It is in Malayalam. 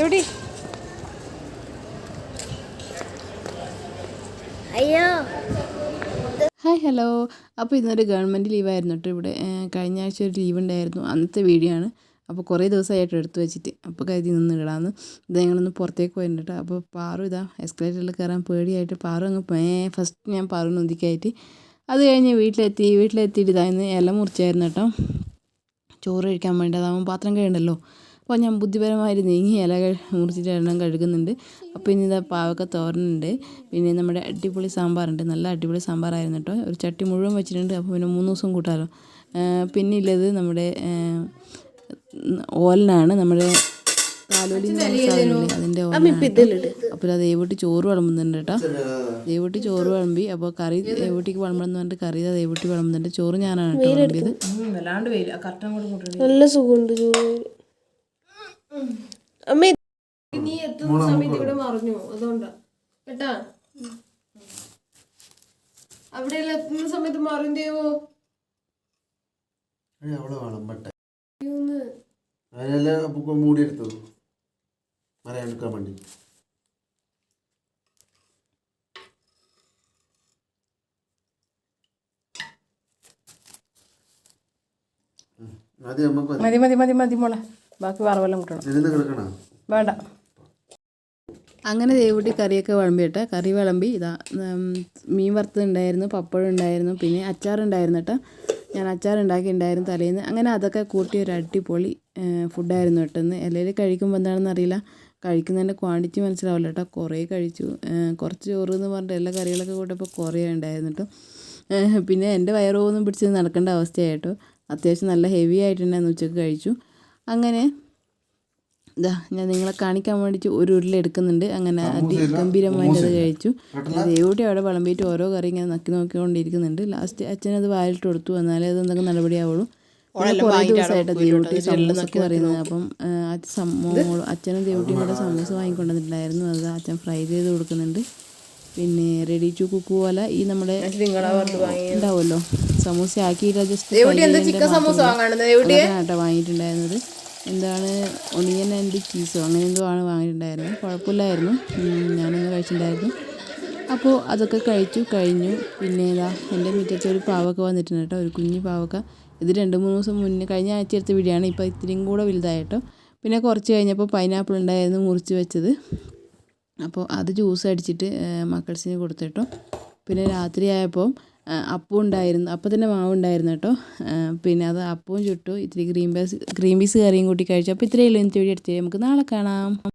എവിടെ? അയ്യോ. Hi hello. അപ്പോൾ ഇന്നൊരു ഗവൺമെന്റ് ലീവായിരുന്നു കേട്ടോ ഇവിടെ. കഴിഞ്ഞ ആഴ്ച ഒരു ലീവ് ഉണ്ടായിരുന്നു. അന്നത്തെ വീഡിയോ ആണ്. അപ്പോൾ കുറേ ദിവസമായിട്ട് എടുത്തു വെച്ചിട്ട്. അപ്പോൾ കരുതി നിന്ന് ഇടാന്ന്. ഇത് ഞങ്ങളൊന്ന് പുറത്തേക്ക് പോയിട്ടുണ്ട് കേട്ടോ അപ്പോൾ പാറു ഇതാ എസ്കലേറ്ററിൽ കയറാൻ പേടിയായിട്ട് പാറു അങ്ങ് ഫസ്റ്റ് ഞാൻ പാറു നൊന്തിക്കായിട്ട്. അത് കഴിഞ്ഞ് വീട്ടിലെത്തി വീട്ടിലെത്തിയിട്ട് ഇതായിരുന്നു ഇല മുറിച്ചായിരുന്നു കേട്ടോ ചോറ് കഴിക്കാൻ വേണ്ടി അതാവുമ്പോൾ പാത്രം കഴിയണ്ടല്ലോ അപ്പോൾ ഞാൻ ബുദ്ധിപരമായി നീങ്ങി ഇല മുറിച്ചിട്ട് എണ്ണം കഴുകുന്നുണ്ട്. അപ്പോൾ ഇനി ഇതാ പാവക്ക തോരനുണ്ട്. പിന്നെ നമ്മുടെ അടിപൊളി സാമ്പാറുണ്ട്. നല്ല അടിപൊളി സാമ്പാറായിരുന്നു കേട്ടോ. ഒരു ചട്ടി മുഴുവൻ വെച്ചിട്ടുണ്ട്. അപ്പോൾ പിന്നെ മൂന്ന് ദിവസം കൂട്ടാലോ. പിന്നെ ഉള്ളത് നമ്മുടെ ഓലനാണ്. നമ്മുടെ കാലോലി അതിന്റെ അപ്പോൾ അത് ദൈവട്ടി ചോറ് വിളമ്പുന്നുണ്ട് കേട്ടോ. ദൈവട്ടി ചോറ് വിളമ്പി. അപ്പോൾ കറി ദൈവട്ടിക്ക് വിളമ്പണം പറഞ്ഞിട്ട് കറി അത് ദൈവട്ടി വിളമ്പുന്നുണ്ട്. ചോറ് ഞാനാണ് കേട്ടോ വിളമ്പിയത്. നല്ല സുഖമുണ്ട് ചോറ്. അമ്മ നീ എത്തുന്ന സമയത്ത് ഇവിടെ മറിഞ്ഞു അതുകൊണ്ടാ. കേട്ടാ? അവിടെ എത്തുന്ന സമയത്ത് അവൾ അതിനെല്ലാം മൂടിയെടുത്തു. വേണ്ടി. ആദ്യം നമുക്ക് മതി മതി മതി മതി മോളെ. ബാക്കി വറവെല്ലാം കിട്ടണം. വേണ്ട. അങ്ങനെ ദേവൂട്ടി കറിയൊക്കെ വിളമ്പിയിട്ട് കറി വിളമ്പി ഇതാ മീൻ വറുത്തുണ്ടായിരുന്നു പപ്പടം ഉണ്ടായിരുന്നു പിന്നെ അച്ചാറുണ്ടായിരുന്നു കേട്ടോ ഞാൻ അച്ചാർ ഉണ്ടായിരുന്നു തലേന്ന്. അങ്ങനെ അതൊക്കെ കൂട്ടി ഒരു അടിപൊളി ഫുഡായിരുന്നു കേട്ടോ ഇന്ന്. എല്ലാവരും കഴിക്കുമ്പോൾ എന്താണെന്ന് അറിയില്ല. കഴിക്കുന്നതിന്റെ ക്വാണ്ടിറ്റി മനസ്സിലാവില്ല കേട്ടോ. കുറേ കഴിച്ചു. കുറച്ച് ചോറ് എന്ന് പറഞ്ഞിട്ട് എല്ലാ കറികളൊക്കെ കൂട്ടപ്പോൾ കുറേ ഉണ്ടായിരുന്നു കേട്ടോ. പിന്നെ എന്റെ വയറൊന്നും പിടിച്ച് നടക്കേണ്ട അവസ്ഥയായിട്ടോ അത്യാവശ്യം നല്ല ഹെവി ആയിട്ടുണ്ടായിരുന്നു ഉച്ചയ്ക്ക് കഴിച്ചു. അങ്ങനെ ഇതാ ഞാൻ നിങ്ങളെ കാണിക്കാൻ വേണ്ടിയിട്ട് ഒരു ഉരുളി എടുക്കുന്നുണ്ട്. അങ്ങനെ അതി ഗംഭീരമായിട്ട് അത് കഴിച്ചു. ദേവൂട്ടി അവിടെ വിളമ്പിയിട്ട് ഓരോ കറി ഇങ്ങനെ നക്കി നോക്കിക്കൊണ്ടിരിക്കുന്നുണ്ട്. ലാസ്റ്റ് അച്ഛനത് വായിലിട്ട് കൊടുത്തു എന്നാലേ അത് എന്തെങ്കിലും നടപടിയാവുള്ളൂ. കുറേ ദിവസമായിട്ട് ദേവൂട്ടി സമൂസക്ക് പറയുന്നത്. അപ്പം സമൂ- അച്ഛനും ദേവൂട്ടിയും കൂടെ സമൂസ വാങ്ങിക്കൊണ്ടുവന്നിട്ടുണ്ടായിരുന്നു അത് അച്ഛൻ ഫ്രൈ ചെയ്ത് കൊടുക്കുന്നുണ്ട്. പിന്നെ റെഡി ടു കുക്ക് പോലെ ഈ നമ്മുടെ ഉണ്ടാവുമല്ലോ. സമൂസ ആക്കിയിട്ട് ജസ്റ്റ് കേട്ടോ വാങ്ങിയിട്ടുണ്ടായിരുന്നത്. എന്താണ് ഒണിയൻ ആൻഡ് ചീസോ? അങ്ങനെ എന്തോ ആണ് വാങ്ങിയിട്ടുണ്ടായിരുന്നത്. കുഴപ്പമില്ലായിരുന്നു. ഞാനൊന്ന് കഴിച്ചിട്ടുണ്ടായിരുന്നു. അപ്പോൾ അതൊക്കെ കഴിച്ചു കഴിഞ്ഞു. പിന്നെ ഇതാ എന്റെ മുറ്റത്ത് ഒരു പാവക്ക വന്നിട്ടുണ്ട് കേട്ടോ. ഒരു കുഞ്ഞു പാവക്ക. ഇത് രണ്ട് മൂന്ന് ദിവസം മുന്നേ കഴിഞ്ഞ ആഴ്ച എടുത്ത വീഡിയോ ആണ് ഇപ്പോൾ ഇത്രയും കൂടെ വലുതായിട്ടോ. പിന്നെ കുറച്ച് കഴിഞ്ഞപ്പോൾ പൈനാപ്പിൾ ഉണ്ടായിരുന്നു മുറിച്ച് വെച്ചത്. അപ്പോൾ അത് ജ്യൂസ് അടിച്ചിട്ട് മക്കൾസിന് കൊടുത്തിട്ടോ. പിന്നെ രാത്രിയായപ്പോൾ അപ്പം ഉണ്ടായിരുന്നു. അപ്പം തന്നെ മാവ് ഉണ്ടായിരുന്നു കേട്ടോ. പിന്നെ അത് അപ്പവും ചുട്ടു. ഇത്തിരി ഗ്രീൻ പീസ് ഗ്രീൻ പീസ് കറിയും കൂട്ടി കഴിച്ചു. അപ്പോൾ ഇത്രയേ ഇന്നത്തെ വീഡിയോ എടുത്തേ. നമുക്ക് നാളെ കാണാം.